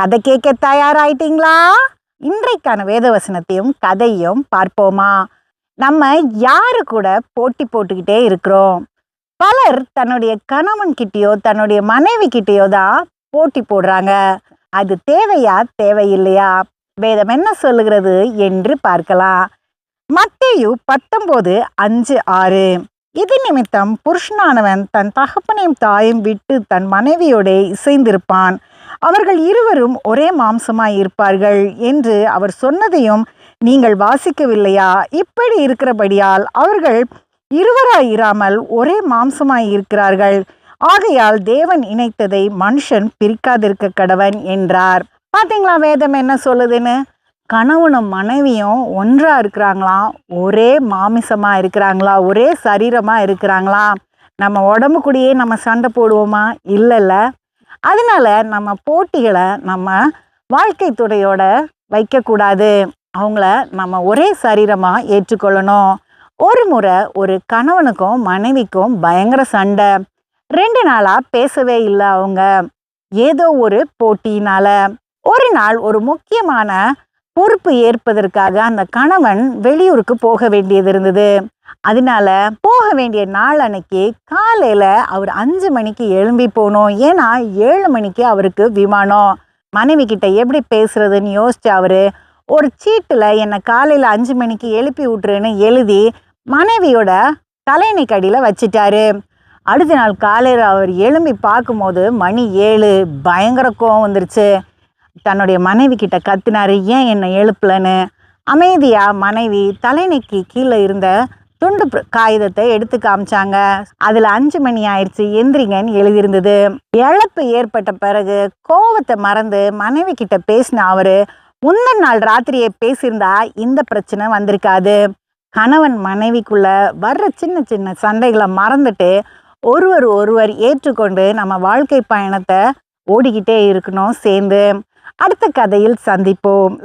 கதை கேட்க தயாராயிட்டீங்களா? இன்றைக்கான வேதவசனத்தையும் கதையும் பார்ப்போமா? நம்ம யாரு கூட போட்டி போட்டுக்கிட்டே இருக்கிறோம்? பலர் தன்னுடைய கணவன் கிட்டேயோ தன்னுடைய மனைவி கிட்டேயோ தான் போட்டி போடுறாங்க. அது தேவையா தேவையில்லையா? வேதம் என்ன சொல்லுகிறது என்று பார்க்கலாம். மத்தேயு பத்தொன்பது அஞ்சு ஆறு. இது நிமித்தம் புருஷனானவன் தன் தகப்பனையும் தாயும் விட்டு தன் மனைவியோட இசைந்திருப்பான். அவர்கள் இருவரும் ஒரே மாம்சமாய் இருப்பார்கள் என்று அவர் சொன்னதையும் நீங்கள் வாசிக்கவில்லையா? இப்படி இருக்கிறபடியால் அவர்கள் இருவராய் இராமல் ஒரே மாம்சமாய் இருக்கிறார்கள். ஆகையால் தேவன் இணைத்ததை மனுஷன் பிரிக்காதிருக்க கடவன் என்றார். பாத்தீங்களா வேதம் என்ன சொல்லுதுன்னு? கணவனும் மனைவியும் ஒன்றா இருக்கிறாங்களாம் ஒரே மாமிசமா இருக்கிறாங்களா? ஒரே சரீரமா இருக்கிறாங்களா? நம்ம உடம்பு கூடயே நம்ம சண்டை போடுவோமா? இல்லைல்ல. அதனால நம்ம போட்டிகளை நம்ம வாழ்க்கை துறையோட வைக்கக்கூடாது. அவங்கள நம்ம ஒரே சரீரமாக ஏற்றுக்கொள்ளணும். ஒரு முறை ஒரு கணவனுக்கும் மனைவிக்கும் பயங்கர சண்டை. ரெண்டு நாளாக பேசவே இல்லை அவங்க. ஏதோ ஒரு போட்டியினால். ஒரு நாள் ஒரு முக்கியமான பொறுப்பு ஏற்பதற்காக அந்த கணவன் வெளியூருக்கு போக வேண்டியது இருந்தது. அதனால போக வேண்டிய நாள் அன்னைக்கு காலையில அவர் அஞ்சு மணிக்கு எழும்பி போகணும் ஏன்னா ஏழு மணிக்கு அவருக்கு விமானம். மனைவி கிட்ட எப்படி பேசுறதுன்னு யோசிச்சு அவரு ஒரு சீட்டில் என்னை காலையில் அஞ்சு மணிக்கு எழுப்பி விட்டுருன்னு எழுதி மனைவியோட தலையணை கடியில வச்சிட்டாரு. அடுத்த நாள் காலையில் அவர் எழும்பி பார்க்கும்போது மணி ஏழு. பயங்கர கோவம் வந்துருச்சு. தன்னுடைய மனைவி கிட்ட கத்தினாரு ஏன் என்னை எழுப்பலன்னு? அமைதியாக மனைவி தலைநைக்கு கீழே இருந்த துண்டு காகிதத்தை எடுத்து காமிச்சாங்க. அதுல அஞ்சு மணி ஆயிடுச்சு எந்திரிங்கன்னு எழுதியிருந்தது. இழப்பு ஏற்பட்ட பிறகு கோவத்தை மறந்து மனைவி கிட்ட பேசின அவரு முந்தின நாள் ராத்திரியே பேசியிருந்தா இந்த பிரச்சனை வந்திருக்காது. கணவன் மனைவிக்குள்ள வர்ற சின்ன சின்ன சண்டைகளை மறந்துட்டு ஒருவர் ஒருவர் ஏற்றுக்கொண்டு நம்ம வாழ்க்கை பயணத்தை ஓடிக்கிட்டே இருக்கணும் சேர்ந்து. அடுத்த கதையில் சந்திப்போம்.